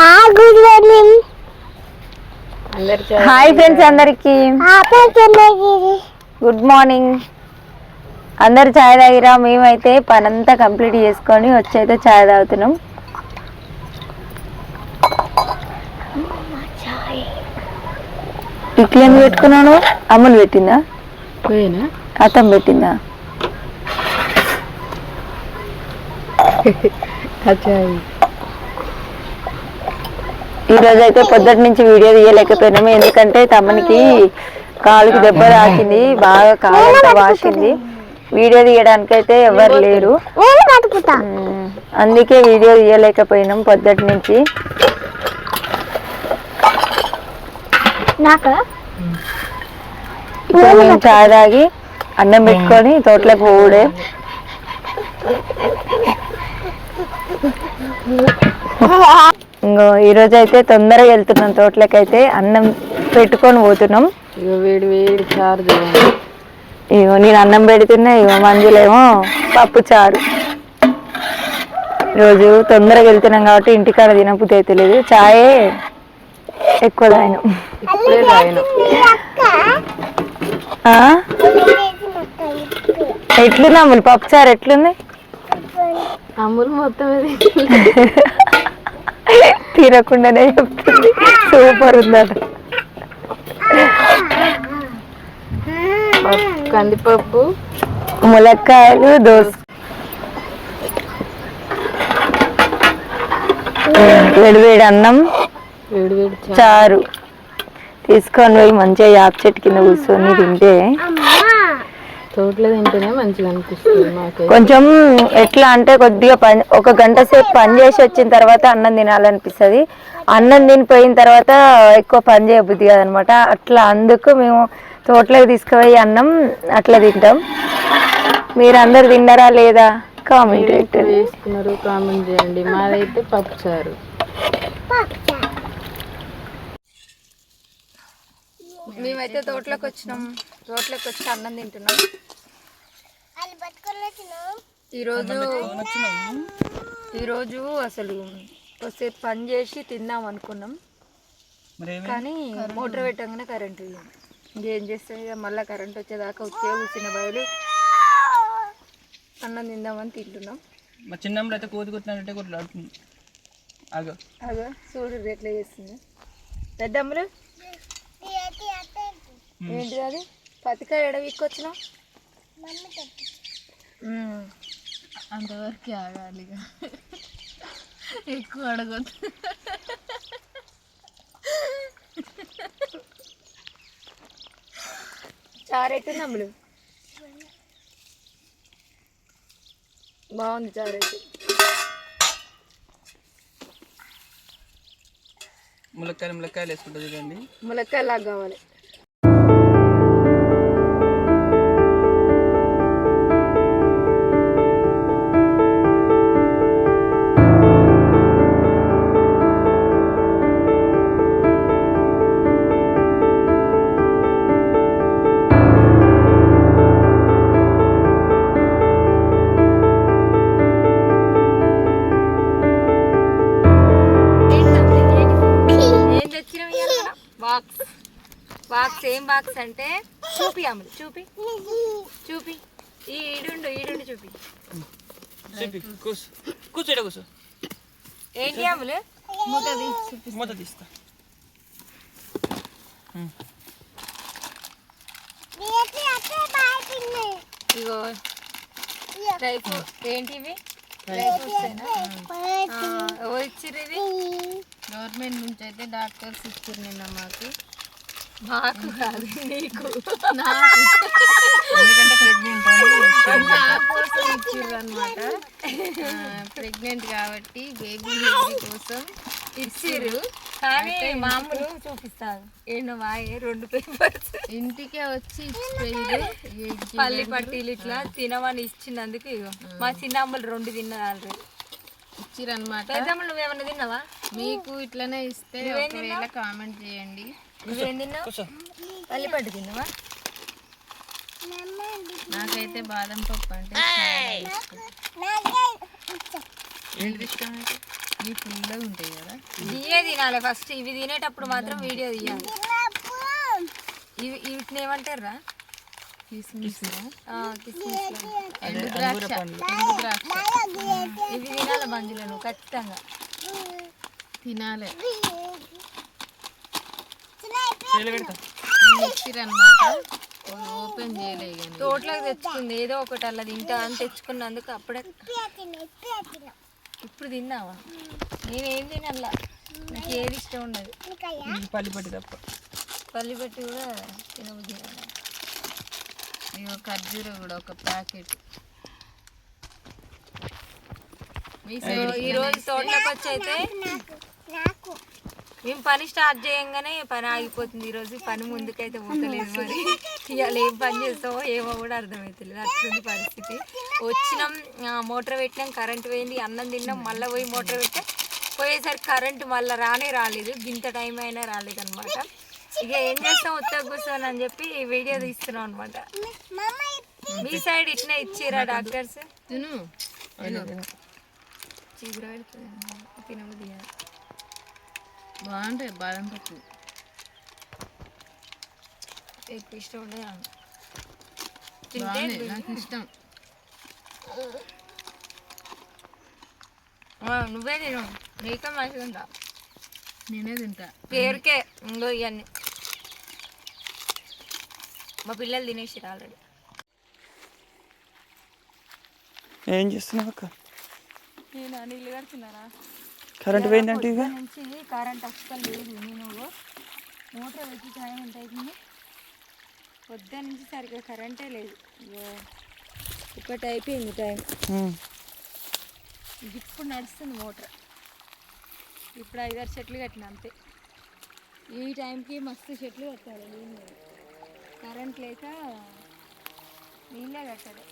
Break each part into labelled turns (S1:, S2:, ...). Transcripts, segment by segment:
S1: Good morning.
S2: అందరు
S3: hi friends అందరికి. Good morning. అందరు చాయ్ తాగిరా? మేమైతే పనంతా కంప్లీట్ చేసుకొని వచ్చి అయితే చాయ్ తాగుతున్నాం. ఇట్లా ఎందుకు పెట్టుకున్నాను? అమ్ములు పెట్టిందా?
S2: పోయినా?
S3: అత్తం పెట్టిందా?
S2: అచ్చాయి
S3: ఈ రోజు అయితే పొద్దుటి నుంచి వీడియో తీయలేకపోయినాము ఎందుకంటే తమ్మనికి కాలుకి దెబ్బ తాకింది బాగా కాలంతా వాసింది. వీడియో తీయడానికి అయితే ఎవరు లేరు. అందుకే వీడియో తీయలేకపోయినాం పొద్దుటి నుంచి. ఇప్పుడు మేము చాయ్ తాగి అన్నం పెట్టుకొని తోటలోకి పోవుడే. ఇంకో ఈరోజు అయితే తొందరగా వెళ్తున్నాం. తోటలోకి అయితే అన్నం పెట్టుకొని పోతున్నాం.
S2: ఇక వేడి వేడి చారు
S3: ఇగో నేను అన్నం పెడుతున్నా ఇగో మంజులేమో పప్పు చారు. రోజు తొందరగా వెళ్తున్నాం కాబట్టి ఇంటికాడ తినబుద్ధి అయితే లేదు. చాయే ఎక్కువ తాగినాం? ఎట్లుంది అమ్ములు పప్పు చారు ఎట్లుంది?
S2: అమ్ములు మొత్తం ఇది
S3: తినకుండానే చెప్తుంది. సూపర్ ఉందట.
S2: పప్పు, కందిపప్పు
S3: ములక్కాయలు దోస. వేడి వేడి అన్నం
S2: చారు.
S3: తీసుకొని పోయి మంచిగా యాప్ చెట్టు కింద కూర్చొని తింటే
S2: తోటలో తింటేనే మంచిగా అనిపిస్తుంది మాకైతే.
S3: కొంచెం ఎట్లా అంటే కొద్దిగా పని ఒక గంట సేపు పని చేసి వచ్చిన తర్వాత అన్నం తినాలనిపిస్తుంది. అన్నం తినిపోయిన తర్వాత ఎక్కువ పని చేయబుద్ధి కాదనమాట. అట్లా అందుకు మేము తోటలోకి తీసుకుపోయి అన్నం అట్లా తింటాం. మీరు అందరు తిన్నారా లేదా? కామెంట్
S2: వేసుకున్నారు కామెంట్ చేయండి. మాదైతే పప్పు చారు
S3: మేమైతే తోటలోకి వచ్చినాం. తోటలోకి వచ్చి అన్నం తింటున్నాం. ఈరోజు ఈరోజు అసలు కొద్దిసేపు పని చేసి తిందాం అనుకున్నాం. కానీ మోటార్ పెట్టగానే కరెంట్ ఇంకేం చేస్తే ఇక? మళ్ళీ కరెంట్ వచ్చేదాకా వచ్చే కూర్చున్న బయలు అన్నం తిందామని తింటున్నాం.
S4: మా చిన్నప్పుడు అయితే కోతి కొట్టినట్టే కొట్లాడుతుంది. ఆగో.
S3: అదో చూడు ఎట్లా చేస్తుంది. పెద్దమ్మలు? ఏంటిది అది? పతికాయ ఎడవిక్కొచ్చినాం
S2: అంతవరకు ఆగాలి. ఎక్కువ అడగొద్దు.
S3: చారైతే నమ్ములు బాగుంది చారైతే
S4: ములక్కాయలు ములక్కాయలు వేసుకుంటుంది చూడండి.
S3: ములక్కాయలాగా కావాలి. బాక్స్. బాక్స్ ఏం బాక్స్ అంటే చూపి అమ్ములు చూపి. చూపి. ఈ ఈడుండు ఈడుండు చూపి.
S4: చెప్పి కూర్చో. కూర్చోట కూర్చో.
S3: ఏంటి అమ్ములు?
S4: మూత తీస్తా.
S3: ఇగో డ్రై ఫ్రూట్ ఏంటి ఇవి? డ్రై ఫ్రూట్స్ ఎవరు ఇచ్చిర్రు ఇవి?
S2: గవర్నమెంట్ నుంచి అయితే డాక్టర్స్ ఇచ్చారు నిన్న మాకు.
S3: మాకు కాదు నీకు.
S2: నాకు.
S4: ఎందుకంటే ప్రెగ్నెంట్
S2: నా కోసం ఇచ్చిర్రు అనమాట ప్రెగ్నెంట్ కాబట్టి బేబీ కోసం
S3: ఇచ్చిర్రు కానీ మామూలు చూపిస్తారు ఏంటో వాయే రెండు పేపర్స్
S2: ఇంటికే వచ్చి
S3: పల్లి పట్టీలు ఇట్లా తినమని ఇచ్చినందుకు ఇగో. మా చిన్న అమ్మలు రెండు తిన్నది పెద్దమ్మలు నువ్వేమన్నా తిన్నావా?
S2: మీకు ఇట్లనే ఇస్తే ఒకవేళ కామెంట్ చేయండి.
S3: నువ్వేం తిన్నావు? పల్లి పట్టు తిన్నావా?
S2: నాకైతే బాదం పప్పు అంటే ఇష్టం. అయితే ఇవి ఫుల్గా ఉంటాయి కదా.
S5: ఇవే తినాలి ఫస్ట్. ఇవి తినేటప్పుడు మాత్రం వీడియో తీయాలి. ఇవి వీటిని ఏమంటారా
S2: కిస్మిస్ ఎండు ద్రాక్ష. ఎండు ద్రాక్ష.
S5: ఇవి తినాలి. బంజులు నువ్వు ఖచ్చితంగా
S2: తినాలి అనమాట ఓపెన్ చేయలే కానీ
S5: తోటలోకి తెచ్చుకుంది ఏదో ఒకటి అలా తింటా అని తెచ్చుకున్నందుకు అప్పుడే ఇప్పుడు తిన్నావా? నేనేం తినల్లా నాకు ఏది ఇష్టం ఉండదు.
S6: ఇది పల్లి పట్టి తప్ప.
S5: పల్లి పెట్టి కూడా తినబుద్ధి.
S2: ఇగో ఖర్జూర కూడా ఒక ప్యాకెట్.
S5: సో ఈ రోజు తోటలోకి వచ్చి అయితే మేము పని స్టార్ట్ చేయంగానే పని ఆగిపోతుంది ఈ రోజు పని ముందుకైతే పోతలేదు మరి. ఇవాళ ఏం పని చేస్తావో ఏమో కూడా అర్థమవుతలేదు అట్లుంది పరిస్థితి. వచ్చినాం మోటార్ పెట్టినాం కరెంట్ పోయింది అన్నం తిన్నాం మళ్ళీ పోయి మోటార్ పెట్టాం పోయేసరికి కరెంట్ మళ్ళీ రానే రాలేదు. గింత టైం అయినా రాలేదు అనమాట ఇక ఏం చేస్తాం ఉత్తగా కూర్చొని అని చెప్పి ఈ వీడియో తీస్తున్నాం అనమాట మీ సైడ్ ఇట్నే ఇచ్చిరా డాక్టర్స్.
S2: బాగుంటాయి బాదం పప్పు.
S5: ఎక్కువ ఇష్టం ఉండదు నాకు.
S2: ఇష్టం.
S5: నువ్వే తిను. నీకే మంచిగా ఉంటా
S2: నేనే తింటా.
S5: పేరుకే ఇంకో ఇవన్నీ. మా పిల్లలు తినేసి ఆల్రెడీ
S6: ఏం చేస్తున్నావు అక్క?
S5: నేను? నీళ్ళు కడుతున్నారా?
S6: కరెంట్ పోయిందంటే ఇక
S5: నుంచి కరెంట్ అస్సలు లేదు నేను మోటార్ పెట్టి టైం ఎంత అవుతుంది? పొద్దున్న నుంచి సరిగ్గా కరెంటే లేదు. ఒకటి అయిపోయింది టైం. ఇప్పుడు నడుస్తుంది మోటార్. ఇప్పుడు ఐదారు చెట్లు కట్టిన అంతే. ఈ టైంకి మస్తు చెట్లు కట్టాలి కరెంట్ లేక నీళ్ళే కట్టదు.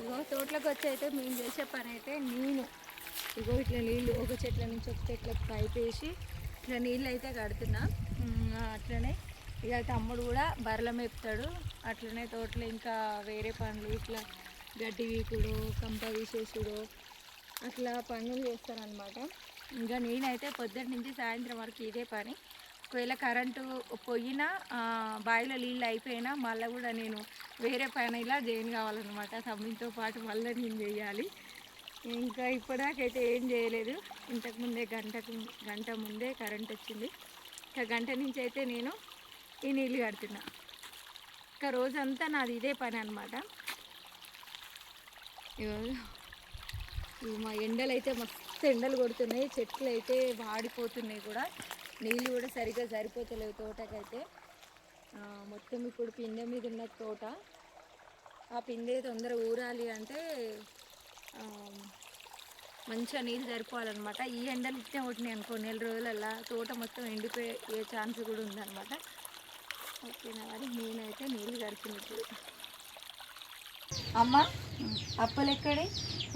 S5: ఇగో తోటలోకి వచ్చి అయితే మేము చేసే పని అయితే నేను ఇగో ఇట్లా నీళ్ళు ఒక చెట్ల నుంచి ఒక చెట్లకు పైప్ వేసి ఇట్లా నీళ్ళు అయితే కడుతున్నా అట్లనే ఇక తమ్ముడు కూడా బర్రెల మేపుతాడు. అట్లనే తోటలో ఇంకా వేరే పనులు ఇట్లా గడ్డి వీకుడు కంప తీసేసుడు అట్లా పనులు చేస్తారనమాట ఇంకా నేనైతే పొద్దుటి నుంచి సాయంత్రం వరకు ఇదే పని. ఒకవేళ కరెంటు పోయినా బావిలో నీళ్ళు అయిపోయినా మళ్ళీ కూడా నేను వేరే పని ఇలా జాయిన్ కావాలన్నమాట. తమ్మితో పాటు మళ్ళీ నేను చేయాలి. ఇంకా ఇప్పటిదాకైతే ఏం చేయలేదు. ఇంతకుముందే గంటకు గంట ముందే కరెంట్ వచ్చింది. ఇంకా గంట నుంచి అయితే నేను ఈ నీళ్ళు కడుతున్నా. ఇంకా రోజంతా నాది ఇదే పని అనమాట మా ఎండలు అయితే మస్తు ఎండలు కొడుతున్నాయి. చెట్లు అయితే వాడిపోతున్నాయి కూడా. నీళ్ళు కూడా సరిగ్గా సరిపోతలేవు తోటకైతే. మొత్తం ఇప్పుడు పిందె మీద ఉన్న తోట. ఆ పిందె తొందర ఊరాలి అంటే మంచిగా నీళ్ళు సరిపోవాలన్నమాట. ఈ ఎండలు ఇట్టే కొట్టినాయి అనుకో నెల రోజులల్లా తోట మొత్తం ఎండిపోయే ఛాన్స్ కూడా ఉందన్నమాట. ఓకేనా మరి? నేనైతే నీళ్ళు కడుతున్నప్పుడు అమ్మ అప్పలు ఎక్కడే?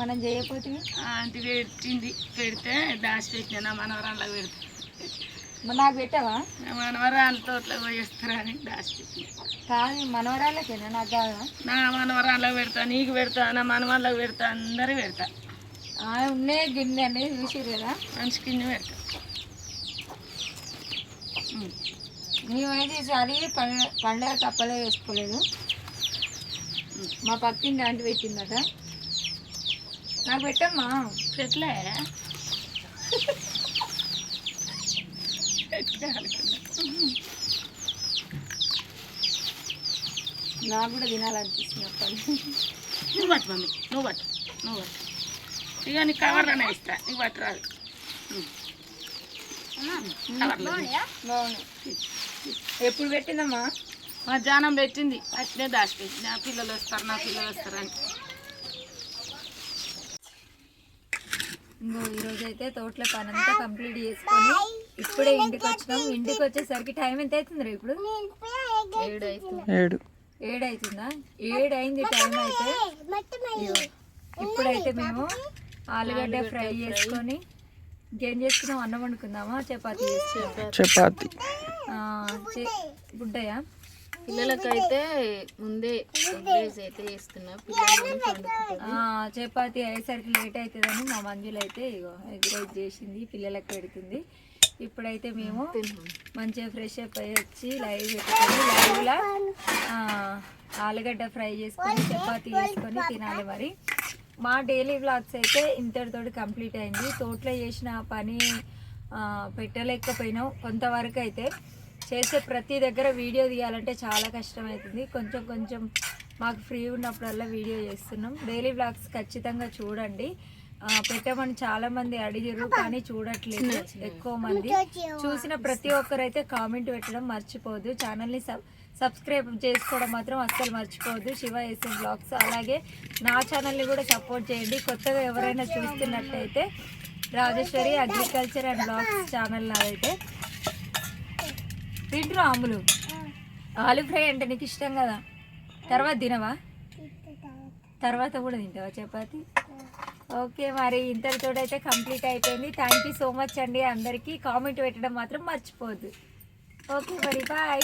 S5: మనం చేయకపోతే?
S6: ఆంటీ పెట్టింది. పెడితే దాచి పెట్టినా నా మనవరాళ్ళకి పెడితే.
S5: నాకు పెట్టావా?
S6: నా మనవరాళ్ళ తోటలో పోయేస్తారా అని దాచి పెట్టిన
S5: కాదు మనవరాళ్ళకేనా? నాకు కాదా?
S6: నా మనవరాళ్ళకి పెడతా నీకు పెడతా నా మనవాళ్ళకి పెడతా అందరికి పెడతా.
S5: ఆ, ఉన్నాయి గిన్నె అనేది చూసిరు కదా?
S6: మనిషి కింద పెడతా.
S5: మేమైతే ఈసారి పండుగ పండుగ తప్పలే వేసుకోలేదు. మా పక్కింటి ఆంటీ పెట్టిందట. నాకు పెట్టమ్మా.
S6: పెట్లే
S5: నాకు కూడా తినాలనిపిస్తుంది అప్పలు
S6: నువ్వు పట్టు మమ్మీ నువ్వు పట్టు నువ్వు పట్టు. ఇక నీకు కవర్లోనే ఇస్తా నీకు పట్టు రాదు.
S5: ఎప్పుడు పెట్టిందమ్మా?
S6: మధ్యాహ్నం పెట్టింది. అట్లే దాచిపెట్టి. నా పిల్లలు వస్తారు నా పిల్లలు వస్తారు అని.
S5: ఇంకో ఈరోజు అయితే తోటలో పని అంతా కంప్లీట్ చేసుకొని ఇప్పుడే ఇంటికి వచ్చినాం ఇంటికి వచ్చేసరికి టైం ఎంత అవుతుంది ఇప్పుడు?
S2: ఏడు. అవుతుంది
S6: ఏడు
S5: ఏడు అవుతుందా ఏడు అయింది టైం అయితే. ఇప్పుడైతే మేము ఆలుగడ్డ ఫ్రై చేసుకొని ఇంకేం చేసుకున్నాం? అన్నం వండుకుందామా? చపాతీ
S6: చపాతి.
S5: గుడ్డయా?
S2: పిల్లలకైతే ముందే ఎగ్ రైస్ అయితే చేస్తున్నా
S5: చపాతి అయ్యేసరికి లేట్ అవుతుందని మా మంజులు అయితే ఇగో ఎగ్ రైస్ చేసింది పిల్లలకు పెడుతుంది. ఇప్పుడైతే మేము మంచిగా ఫ్రెష్ అప్ అయ్యి వచ్చి లైవ్ పెట్టుకొని లైవ్లో ఆలుగడ్డ ఫ్రై చేసుకొని చపాతి చేసుకొని తినాలి మరి. మా డైలీ వ్లాగ్స్ అయితే ఇంతటితోటి కంప్లీట్ అయింది. తోటలో చేసిన పని పెట్టలేకపోయినాం కొంతవరకు అయితే. చేసే ప్రతి దగ్గర వీడియో తీయాలంటే చాలా కష్టం అవుతుంది కొంచెం కొంచెం మాకు ఫ్రీ ఉన్నప్పుడల్లా వీడియో చేస్తున్నాం. డైలీ బ్లాగ్స్ ఖచ్చితంగా చూడండి. పెట్టమని చాలా మంది అడిగారు కానీ చూడట్లేదు ఎక్కువ మంది. చూసిన ప్రతి ఒక్కరైతే కామెంట్ పెట్టడం మర్చిపోదు. ఛానల్ని సబ్ సబ్స్క్రైబ్ చేసుకోవడం మాత్రం అస్సలు మర్చిపోవద్దు శివ ఎస్ఎం బ్లాగ్స్ అలాగే నా ఛానల్ని కూడా సపోర్ట్ చేయండి. కొత్తగా ఎవరైనా చూస్తున్నట్టయితే Rajeshwari agriculture and blogs channel నాదైతే తింటారు ఆములు? ఆలు ఫ్రై అంటే నీకు ఇష్టం కదా? తర్వాత తినవా? తర్వాత కూడా తింటావా చపాతి? ఓకే మరి ఇంతటితో అయితే కంప్లీట్ అయిపోయింది. థ్యాంక్ యూ సో మచ్ అండి అందరికీ. కామెంట్ పెట్టడం మాత్రం మర్చిపోద్దు ఓకే మరి బాయ్